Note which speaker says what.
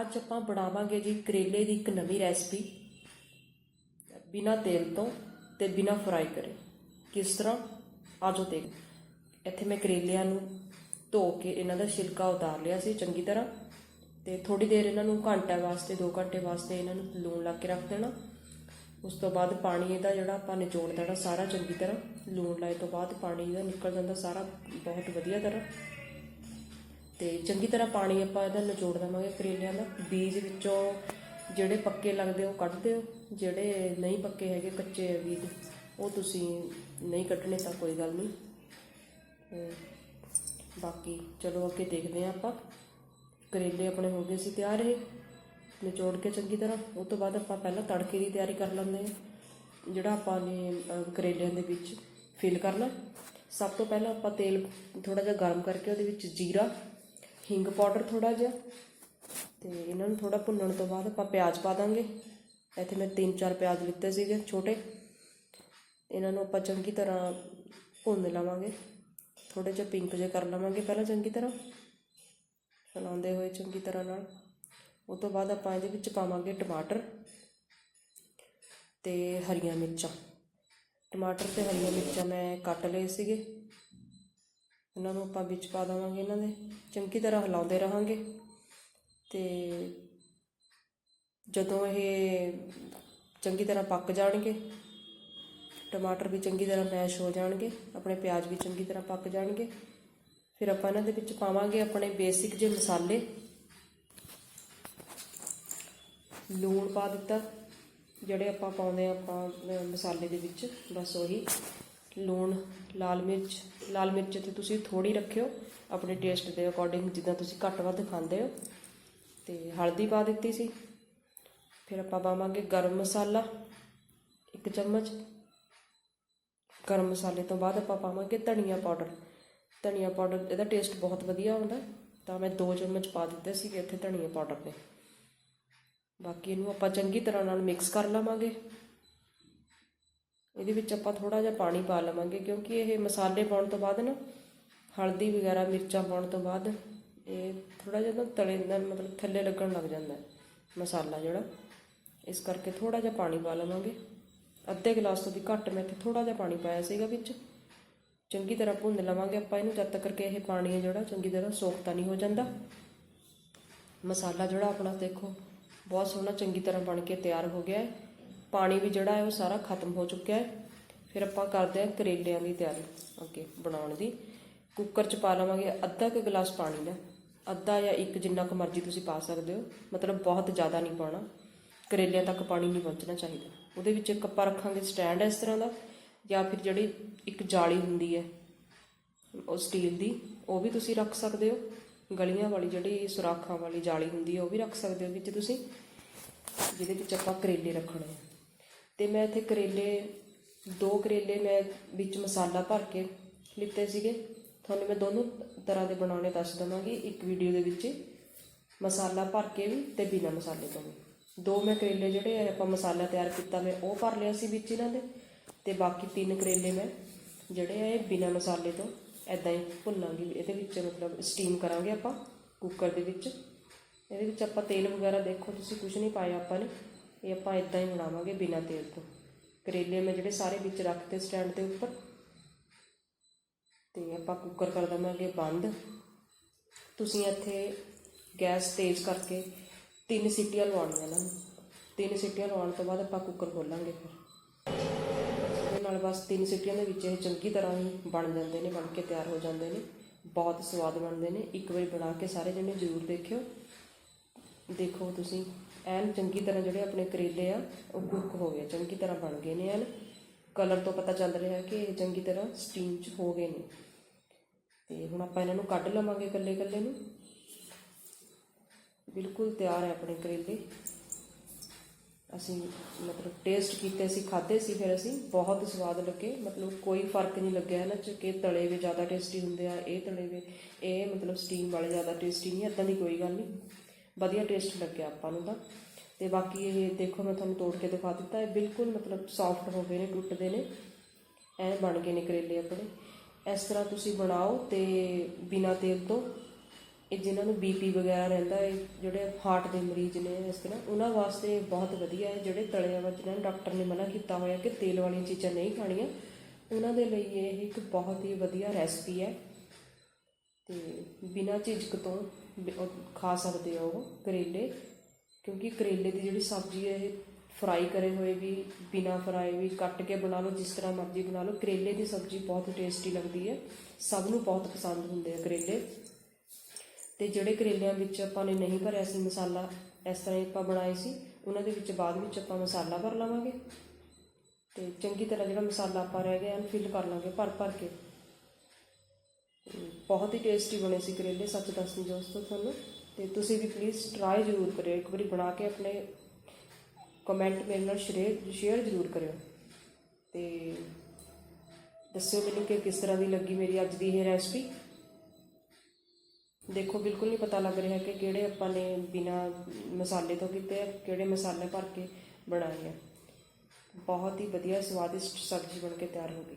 Speaker 1: ਅੱਜ ਆਪਾਂ ਬਣਾਵਾਂਗੇ ਜੀ ਕਰੇਲੇ ਦੀ ਇੱਕ ਨਵੀਂ ਰੈਸਪੀ ਬਿਨਾ ਤੇਲ ਤੋਂ ਤੇ ਬਿਨਾ ਫਰਾਈ ਕਰੇ। ਕਿਸ ਤਰ੍ਹਾਂ? ਆਜੋ ਦੇਖ। ਇੱਥੇ ਮੈਂ ਕਰੇਲਿਆਂ ਨੂੰ ਧੋ ਕੇ ਇਹਨਾਂ ਦਾ ਛਿਲਕਾ ਉਤਾਰ ਲਿਆ ਸੀ ਚੰਗੀ ਤਰ੍ਹਾਂ। ਤੇ ਥੋੜੀ ਦੇਰ ਇਹਨਾਂ ਨੂੰ ਘੰਟਾ ਵਾਸਤੇ 2 ਘੰਟੇ ਵਾਸਤੇ ਇਹਨਾਂ ਨੂੰ ਲੂਣ ਲਾ ਕੇ ਰੱਖ ਦੇਣਾ। ਉਸ ਤੋਂ ਬਾਅਦ ਪਾਣੀ ਇਹਦਾ ਜਿਹੜਾ ਆਪਾਂ ਨਿਚੋੜ ਦੇਣਾ ਸਾਰਾ ਚੰਗੀ ਤਰ੍ਹਾਂ। ਲੂਣ ਲਾਏ ਤੋਂ ਬਾਅਦ ਪਾਣੀ ਇਹਦਾ ਨਿਕਲ ਜਾਂਦਾ ਸਾਰਾ, ਬਹੁਤ ਵਧੀਆ ਤਰ੍ਹਾਂ। ਤੇ ਚੰਗੀ ਤਰ੍ਹਾਂ ਪਾਣੀ ਆਪਾਂ ਇਹਦਾ ਨਿਚੋੜ ਦੇਵਾਂਗੇ ਕਰੇਲਿਆਂ ਦਾ। ਬੀਜ ਵਿੱਚੋਂ ਜਿਹੜੇ ਪੱਕੇ ਲੱਗਦੇ ਉਹ ਕੱਢ ਦਿਓ, ਜਿਹੜੇ ਨਹੀਂ ਪੱਕੇ ਹੈਗੇ, ਕੱਚੇ ਆ ਬੀਜ, ਉਹ ਤੁਸੀਂ ਨਹੀਂ ਕੱਢਣੇ ਤਾਂ ਕੋਈ ਗੱਲ ਨਹੀਂ। ਬਾਕੀ ਚਲੋ ਅੱਗੇ ਦੇਖਦੇ ਹਾਂ ਆਪਾਂ। ਕਰੇਲੇ ਆਪਣੇ ਹੋ ਗਏ ਸੀ ਤਿਆਰ ਇਹ, ਨਿਚੋੜ ਕੇ ਚੰਗੀ ਤਰ੍ਹਾਂ। ਉਹ ਤੋਂ ਬਾਅਦ ਆਪਾਂ ਪਹਿਲਾਂ ਤੜਕੇ ਦੀ ਤਿਆਰੀ ਕਰ ਲੈਂਦੇ ਹਾਂ, ਜਿਹੜਾ ਆਪਾਂ ਨੇ ਕਰੇਲਿਆਂ ਦੇ ਵਿੱਚ ਫਿਲ ਕਰਨਾ। ਸਭ ਤੋਂ ਪਹਿਲਾਂ ਆਪਾਂ ਤੇਲ ਥੋੜਾ ਜਿਹਾ ਗਰਮ ਕਰਕੇ ਉਹਦੇ ਵਿੱਚ ਜੀਰਾ ਹਿੰਗ ਪਾਊਡਰ ਥੋੜਾ ਜਿਹਾ ਤੇ ਇਹਨਾਂ ਨੂੰ ਥੋੜਾ ਭੁੰਨਣ ਤੋਂ ਬਾਅਦ ਆਪਾਂ ਪਿਆਜ਼ ਪਾ ਦਾਂਗੇ। ਇੱਥੇ ਮੈਂ ਤਿੰਨ ਚਾਰ ਪਿਆਜ਼ ਲਿੱਤੇ ਸੀਗੇ ਛੋਟੇ। ਇਹਨਾਂ ਨੂੰ ਆਪਾਂ ਚੰਗੀ ਤਰ੍ਹਾਂ ਭੁੰਨ ਲਵਾਂਗੇ। ਥੋੜੇ ਜਿਹਾ ਪਿੰਕ ਜਿਹਾ ਕਰ ਲਵਾਂਗੇ ਪਹਿਲਾਂ ਚੰਗੀ ਤਰ੍ਹਾਂ। ਹਲਾਉਂਦੇ ਹੋਏ ਚੰਗੀ ਤਰ੍ਹਾਂ ਨਾਲ। ਉਹ ਤੋਂ ਬਾਅਦ ਆਪਾਂ ਇਹਦੇ ਵਿੱਚ ਪਾਵਾਂਗੇ ਟਮਾਟਰ ਤੇ ਹਰੀਆਂ ਮਿਰਚਾਂ। ਟਮਾਟਰ ਤੇ ਹਰੀਆਂ ਮਿਰਚਾਂ ਮੈਂ ਕੱਟ ਲਏ ਸੀਗੇ। ਇਹਨਾਂ ਨੂੰ ਆਪਾਂ ਵਿੱਚ ਪਾ ਦੇਵਾਂਗੇ ਇਹਨਾਂ ਦੇ ਚੰਗੀ ਤਰ੍ਹਾਂ ਹਿਲਾਉਂਦੇ ਰਹਾਂਗੇ। ਤੇ ਜਦੋਂ ਇਹ ਚੰਗੀ ਤਰ੍ਹਾਂ ਪੱਕ ਜਾਣਗੇ, ਟਮਾਟਰ ਵੀ ਚੰਗੀ ਤਰ੍ਹਾਂ ਮੈਸ਼ ਹੋ ਜਾਣਗੇ, ਆਪਣੇ ਪਿਆਜ਼ ਵੀ ਚੰਗੀ ਤਰ੍ਹਾਂ ਪੱਕ ਜਾਣਗੇ, ਫਿਰ ਆਪਾਂ ਇਹਨਾਂ ਦੇ ਵਿੱਚ ਪਾਵਾਂਗੇ ਆਪਣੇ ਬੇਸਿਕ ਜਿਹੇ ਮਸਾਲੇ। ਲੂਣ ਪਾ ਦਿੱਤਾ, ਜਿਹੜੇ ਆਪਾਂ ਪਾਉਂਦੇ ਆ ਆਪਾਂ ਮਸਾਲੇ ਦੇ ਵਿੱਚ, ਬਸ ਉਹੀ। ਲੂਣ, ਲਾਲ ਮਿਰਚ ਲਾਲ ਮਿਰਚ ਤੇ ਤੁਸੀਂ ਥੋੜੀ ਰੱਖਿਓ। ਆਪਣੇ ਟੇਸਟ ਦੇ ਅਕੋਰਡਿੰਗ ਜਿੱਦਾਂ ਤੁਸੀਂ ਘੱਟ ਵੱਧ ਖਾਂਦੇ ਹੋ। ਤੇ ਹਲਦੀ ਪਾ ਦਿੱਤੀ ਸੀ। ਫਿਰ ਆਪਾਂ ਪਾਵਾਂਗੇ ਗਰਮ ਮਸਾਲਾ ਇੱਕ ਚਮਚ। ਗਰਮ ਮਸਾਲੇ ਤੋਂ ਬਾਅਦ ਆਪਾਂ ਪਾਵਾਂਗੇ ਧਨੀਆ ਪਾਊਡਰ। ਧਨੀਆ ਪਾਊਡਰ ਇਹਦਾ ਟੇਸਟ ਬਹੁਤ ਵਧੀਆ ਹੁੰਦਾ ਤਾਂ ਮੈਂ 2 ਚਮਚ ਪਾ ਦਿੱਤੇ ਸੀਗੇ ਇੱਥੇ ਧਨੀਆ ਪਾਊਡਰ ਦੇ। ਬਾਕੀ ਇਹਨੂੰ ਆਪਾਂ ਚੰਗੀ ਤਰ੍ਹਾਂ ਨਾਲ ਮਿਕਸ ਕਰ ਲਵਾਂਗੇ। ਇਹਦੇ ਵਿੱਚ ਆਪਾਂ ਥੋੜਾ ਜਿਹਾ ਪਾਣੀ ਪਾ ਲਵਾਂਗੇ ਕਿਉਂਕਿ ਇਹ ਮਸਾਲੇ ਪਾਉਣ ਤੋਂ ਬਾਅਦ ਨਾ, ਹਲਦੀ ਵਗੈਰਾ, ਮਿਰਚਾਂ ਪਾਉਣ ਤੋਂ ਬਾਅਦ ਇਹ ਥੋੜਾ ਜਿਹਾ ਨਾ ਤਲੇ ਦਾ ਮਤਲਬ ਥੱਲੇ ਲੱਗਣ ਲੱਗ ਜਾਂਦਾ ਮਸਾਲਾ ਜਿਹੜਾ। ਇਸ ਕਰਕੇ ਥੋੜਾ ਜਿਹਾ ਪਾਣੀ ਪਾ ਲਵਾਂਗੇ। ਅੱਧੇ ਗਲਾਸ ਤੋਂ ਵੀ ਘੱਟ ਮੈਂ ਇੱਥੇ ਥੋੜਾ ਜਿਹਾ ਪਾਣੀ ਪਾਇਆ ਸੀਗਾ ਵਿੱਚ। ਚੰਗੀ ਤਰ੍ਹਾਂ ਭੁੰਨ ਲਵਾਂਗੇ ਆਪਾਂ ਇਹਨੂੰ, ਜਦ ਤੱਕ ਕਿ ਇਹ ਪਾਣੀ ਹੈ ਜਿਹੜਾ, ਚੰਗੀ ਤਰ੍ਹਾਂ ਸੋਖਤਾ ਨਹੀਂ ਹੋ ਜਾਂਦਾ। ਮਸਾਲਾ ਜਿਹੜਾ ਆਪਣਾ ਦੇਖੋ, ਬਹੁਤ ਸੋਹਣਾ ਚੰਗੀ ਤਰ੍ਹਾਂ ਬਣ ਕੇ ਤਿਆਰ ਹੋ ਗਿਆ ਹੈ। ਪਾਣੀ ਵੀ ਜਿਹੜਾ ਹੈ ਉਹ ਸਾਰਾ ਖਤਮ ਹੋ ਚੁੱਕਿਆ ਹੈ। ਫਿਰ ਆਪਾਂ ਕਰਦੇ ਹਾਂ ਕਰੇਲਿਆਂ ਦੀ ਤਿਆਰੀ ਅੱਗੇ ਬਣਾਉਣ ਦੀ। ਕੁੱਕਰ 'ਚ ਪਾ ਲਵਾਂਗੇ ਅੱਧਾ ਕੁ ਗਲਾਸ ਪਾਣੀ ਦਾ। ਅੱਧਾ ਜਾਂ ਇੱਕ ਜਿੰਨਾ ਕੁ ਮਰਜ਼ੀ ਤੁਸੀਂ ਪਾ ਸਕਦੇ ਹੋ। ਮਤਲਬ ਬਹੁਤ ਜ਼ਿਆਦਾ ਨਹੀਂ ਪਾਉਣਾ। ਕਰੇਲਿਆਂ ਤੱਕ ਪਾਣੀ ਨਹੀਂ ਪਹੁੰਚਣਾ ਚਾਹੀਦਾ। ਉਹਦੇ ਵਿੱਚ ਇੱਕ ਆਪਾਂ ਰੱਖਾਂਗੇ ਸਟੈਂਡ ਇਸ ਤਰ੍ਹਾਂ ਦਾ ਜਾਂ ਫਿਰ ਜਿਹੜੀ ਇੱਕ ਜਾਲੀ ਹੁੰਦੀ ਹੈ, ਉਹ ਸਟੀਲ ਦੀ, ਉਹ ਵੀ ਤੁਸੀਂ ਰੱਖ ਸਕਦੇ ਹੋ। ਗਲੀਆਂ ਵਾਲੀ ਜਿਹੜੀ ਸੁਰਾਖਾਂ ਵਾਲੀ ਜਾਲੀ ਹੁੰਦੀ ਹੈ, ਉਹ ਵੀ ਰੱਖ ਸਕਦੇ ਹੋ ਵਿੱਚ ਤੁਸੀਂ। ਜਿਹਦੇ ਵਿੱਚ ਆਪਾਂ ਕਰੇਲੇ ਰੱਖਣੇ ਆ। ਅਤੇ ਮੈਂ ਇੱਥੇ ਕਰੇਲੇ, ਦੋ ਕਰੇਲੇ ਮੈਂ ਵਿੱਚ ਮਸਾਲਾ ਭਰ ਕੇ ਲਿੱਤੇ ਸੀਗੇ। ਤੁਹਾਨੂੰ ਮੈਂ ਦੋਨੋਂ ਤਰ੍ਹਾਂ ਦੇ ਬਣਾਉਣੇ ਦੱਸ ਦਵਾਂਗੀ। ਇੱਕ ਵੀਡੀਓ ਦੇ ਵਿੱਚ ਮਸਾਲਾ ਭਰ ਕੇ ਵੀ ਅਤੇ ਬਿਨਾਂ ਮਸਾਲੇ ਤੋਂ ਵੀ। ਦੋ ਮੈਂ ਕਰੇਲੇ ਜਿਹੜੇ ਆ ਆਪਾਂ ਮਸਾਲਾ ਤਿਆਰ ਕੀਤਾ, ਮੈਂ ਉਹ ਭਰ ਲਿਆ ਸੀ ਵਿੱਚ ਇਹਨਾਂ ਦੇ ਅਤੇ ਬਾਕੀ ਤਿੰਨ ਕਰੇਲੇ ਮੈਂ ਜਿਹੜੇ ਆ ਇਹ ਬਿਨਾਂ ਮਸਾਲੇ ਤੋਂ ਐਦਾਂ ਹੀ ਭੁੰਨਾਂਗੇ। ਇਹਦੇ ਵਿੱਚ ਮਤਲਬ ਸਟੀਮ ਕਰਾਂਗੇ ਆਪਾਂ ਕੁੱਕਰ ਦੇ ਵਿੱਚ। ਇਹਦੇ ਵਿੱਚ ਆਪਾਂ ਤੇਲ ਵਗੈਰਾ ਦੇਖੋ, ਤੁਸੀਂ ਕੁਝ ਨਹੀਂ ਪਾਇਆ ਆਪਾਂ ਨੇ। ਇਹ ਆਪਾਂ ਇਦਾਂ ਹੀ ਬਣਾਵਾਂਗੇ ਬਿਨਾ ਤੇਲ ਤੋਂ। ਕਰੇਲੇ ਮੈਂ ਜਿਹੜੇ ਸਾਰੇ ਵਿੱਚ ਰੱਖਤੇ ਸਟੈਂਡ ਦੇ ਉੱਪਰ, ਤੇ ਆਪਾਂ ਕੁੱਕਰ ਕਰ ਦਵਾਂਗੇ ਬੰਦ। ਤੁਸੀਂ ਇੱਥੇ ਗੈਸ ਤੇਜ਼ ਕਰਕੇ ਤਿੰਨ ਸੀਟੀਆਂ ਲਵਾਉਣੀਆਂ ਇਹਨਾਂ ਨੂੰ। ਤਿੰਨ ਸੀਟੀਆਂ ਲਵਾਉਣ ਤੋਂ ਬਾਅਦ ਆਪਾਂ ਕੁੱਕਰ ਖੋਲਾਂਗੇ ਫਿਰ। ਉਹਦੇ ਨਾਲ ਬਸ ਤਿੰਨ ਸੀਟੀਆਂ ਦੇ ਵਿੱਚ ਇਹ ਚੰਗੀ ਤਰ੍ਹਾਂ ਹੀ ਬਣ ਜਾਂਦੇ ਨੇ, ਬਣ ਕੇ ਤਿਆਰ ਹੋ ਜਾਂਦੇ ਨੇ। ਬਹੁਤ ਸਵਾਦ ਬਣਦੇ ਨੇ। ਇੱਕ ਵਾਰੀ ਬਣਾ ਕੇ ਸਾਰੇ ਜਣੇ ਜ਼ਰੂਰ ਦੇਖਿਓ। ਦੇਖੋ ਤੁਸੀਂ। ਐਨ ਚੰਗੀ ਤਰ੍ਹਾਂ ਜਿਹੜੇ ਆਪਣੇ ਕਰੇਲੇ ਆ, ਉਹ ਕੁੱਕ ਹੋ ਗਏ, ਚੰਗੀ ਤਰ੍ਹਾਂ ਬਣ ਗਏ ਨੇ ਐਨ। ਕਲਰ ਤੋਂ ਪਤਾ ਚੱਲ ਰਿਹਾ ਕਿ ਇਹ ਚੰਗੀ ਤਰ੍ਹਾਂ ਸਟੀਮ 'ਚ ਹੋ ਗਏ ਨੇ। ਤੇ ਹੁਣ ਆਪਾਂ ਇਹਨਾਂ ਨੂੰ ਕੱਢ ਲਵਾਂਗੇ ਇਕੱਲੇ ਇਕੱਲੇ ਨੂੰ। ਬਿਲਕੁਲ ਤਿਆਰ ਹੈ ਆਪਣੇ ਕਰੇਲੇ। ਅਸੀਂ ਮਤਲਬ ਟੇਸਟ ਕੀਤੇ ਸੀ ਖਾਦੇ ਸੀ, ਫਿਰ ਅਸੀਂ ਬਹੁਤ ਸਵਾਦ ਲੱਗੇ। ਮਤਲਬ ਕੋਈ ਫ਼ਰਕ ਨਹੀਂ ਲੱਗਿਆ ਇਹਨਾਂ ਚ ਕਿ ਤਲੇ ਵੀ ਜ਼ਿਆਦਾ ਟੇਸਟੀ ਹੁੰਦੇ ਆ, ਇਹ ਤਲੇ ਵੀ, ਇਹ ਮਤਲਬ ਸਟੀਮ ਵਾਲੇ ਜ਼ਿਆਦਾ ਟੇਸਟੀ ਨਹੀਂ ਇਦਾਂ ਦੀ ਕੋਈ ਗੱਲ ਨਹੀਂ। ਵਧੀਆ ਟੇਸਟ ਲੱਗਿਆ ਆਪਾਂ ਨੂੰ ਤਾਂ। ਤੇ ਬਾਕੀ ਇਹ ਦੇਖੋ, ਮੈਂ ਤੁਹਾਨੂੰ ਤੋੜ ਕੇ ਦਿਖਾ ਦਿੱਤਾ। ਇਹ ਬਿਲਕੁਲ ਮਤਲਬ ਸੌਫਟ ਹੋ ਗਏ ਨੇ, ਟੁੱਟਦੇ ਨੇ। ਐ ਬਣ ਗਏ ਨੇ ਕਰੇਲੇ ਆਪਣੇ। ਇਸ ਤਰ੍ਹਾਂ ਤੁਸੀਂ ਬਣਾਓ ਤੇ ਬਿਨਾ ਤੇਲ ਤੋਂ। ਇਹ ਜਿਨ੍ਹਾਂ ਨੂੰ ਬੀਪੀ ਵਗੈਰਾ ਰਹਿੰਦਾ ਹੈ ਜਿਹੜੇ ਹਾਰਟ ਦੇ ਮਰੀਜ਼ ਨੇ ਇਸ ਤਰ੍ਹਾਂ, ਉਹਨਾਂ ਵਾਸਤੇ ਬਹੁਤ ਵਧੀਆ ਹੈ। ਜਿਹੜੇ ਤਲੇ ਵਾ ਜਿਨ੍ਹਾਂ ਡਾਕਟਰ ਨੇ ਮਨਾ ਕੀਤਾ ਹੋਇਆ ਕਿ ਤੇਲ ਵਾਲੀਆਂ ਚੀਜ਼ਾਂ ਨਹੀਂ ਖਾਣੀਆਂ। ਉਹਨਾਂ ਦੇ ਲਈ ਇਹ ਇੱਕ ਬਹੁਤ ਹੀ ਵਧੀਆ ਰੈਸਪੀ ਹੈ। ਬਿਨਾਂ ਝਿਜਕ ਤੋਂ ਖਾ ਸਕਦੇ ਆ ਉਹ ਕਰੇਲੇ, ਕਿਉਂਕਿ ਕਰੇਲੇ ਦੀ ਜਿਹੜੀ ਸਬਜ਼ੀ ਹੈ ਇਹ ਫਰਾਈ ਕਰੇ ਹੋਏ ਵੀ, ਬਿਨਾਂ ਫਰਾਈ ਵੀ ਕੱਟ ਕੇ ਬਣਾ ਲਓ, ਜਿਸ ਤਰ੍ਹਾਂ ਮਰਜ਼ੀ ਬਣਾ ਲਓ। ਕਰੇਲੇ ਦੀ ਸਬਜ਼ੀ ਬਹੁਤ ਟੇਸਟੀ ਲੱਗਦੀ ਹੈ। ਸਭ ਨੂੰ ਬਹੁਤ ਪਸੰਦ ਹੁੰਦੇ ਆ ਕਰੇਲੇ। ਤੇ ਜਿਹੜੇ ਕਰੇਲਿਆਂ ਵਿੱਚ ਆਪਾਂ ਨੇ ਨਹੀਂ ਭਰਿਆ ਸੀ ਮਸਾਲਾ, ਇਸ ਤਰ੍ਹਾਂ ਹੀ ਆਪਾਂ ਬਣਾਏ ਸੀ, ਉਹਨਾਂ ਦੇ ਵਿੱਚ ਬਾਅਦ ਵਿੱਚ ਆਪਾਂ ਮਸਾਲਾ ਭਰ ਲਵਾਂਗੇ। ਤੇ ਚੰਗੀ ਤਰ੍ਹਾਂ ਜਿਹੜਾ ਮਸਾਲਾ ਆਪਾਂ ਰਹਿ ਗਿਆ ਫਿਲ ਕਰ ਲਾਂਗੇ ਭਰ ਭਰ ਕੇ। ਬਹੁਤ ਹੀ ਟੇਸਟੀ ਬਣੇ ਸੀ ਕਰੇਲੇ, ਸੱਚ ਦੱਸਣੀ ਦੋਸਤੋ ਤੁਹਾਨੂੰ। ਤੇ ਤੁਸੀਂ ਵੀ ਪਲੀਜ਼ ਟਰਾਈ ਜ਼ਰੂਰ ਕਰਿਓ, ਇੱਕ ਵਾਰੀ ਬਣਾ ਕੇ ਆਪਣੇ ਕਮੈਂਟ ਮੇਰੇ ਨਾਲ ਸ਼ੇਅਰ ਸ਼ੇਅਰ ਜ਼ਰੂਰ ਕਰਿਓ। ਤੇ ਦੱਸਿਓ ਮੈਨੂੰ ਕਿ ਕਿਸ ਤਰ੍ਹਾਂ ਦੀ ਲੱਗੀ ਮੇਰੀ ਅੱਜ ਦੀ ਇਹ ਰੈਸਪੀ ਦੇਖੋ, ਬਿਲਕੁਲ ਨਹੀਂ ਪਤਾ ਲੱਗ ਰਿਹਾ ਕਿ ਕਿਹੜੇ ਆਪਾਂ ਨੇ ਬਿਨਾ ਮਸਾਲੇ ਤੋਂ ਕੀਤੇ ਆ, ਕਿਹੜੇ ਮਸਾਲੇ ਭਰ ਕੇ ਬਣਾਏ ਆ। ਬਹੁਤ ਹੀ ਵਧੀਆ ਸਵਾਦਿਸ਼ਟ ਸਬਜ਼ੀ ਬਣ ਕੇ ਤਿਆਰ ਹੋ ਗਈ।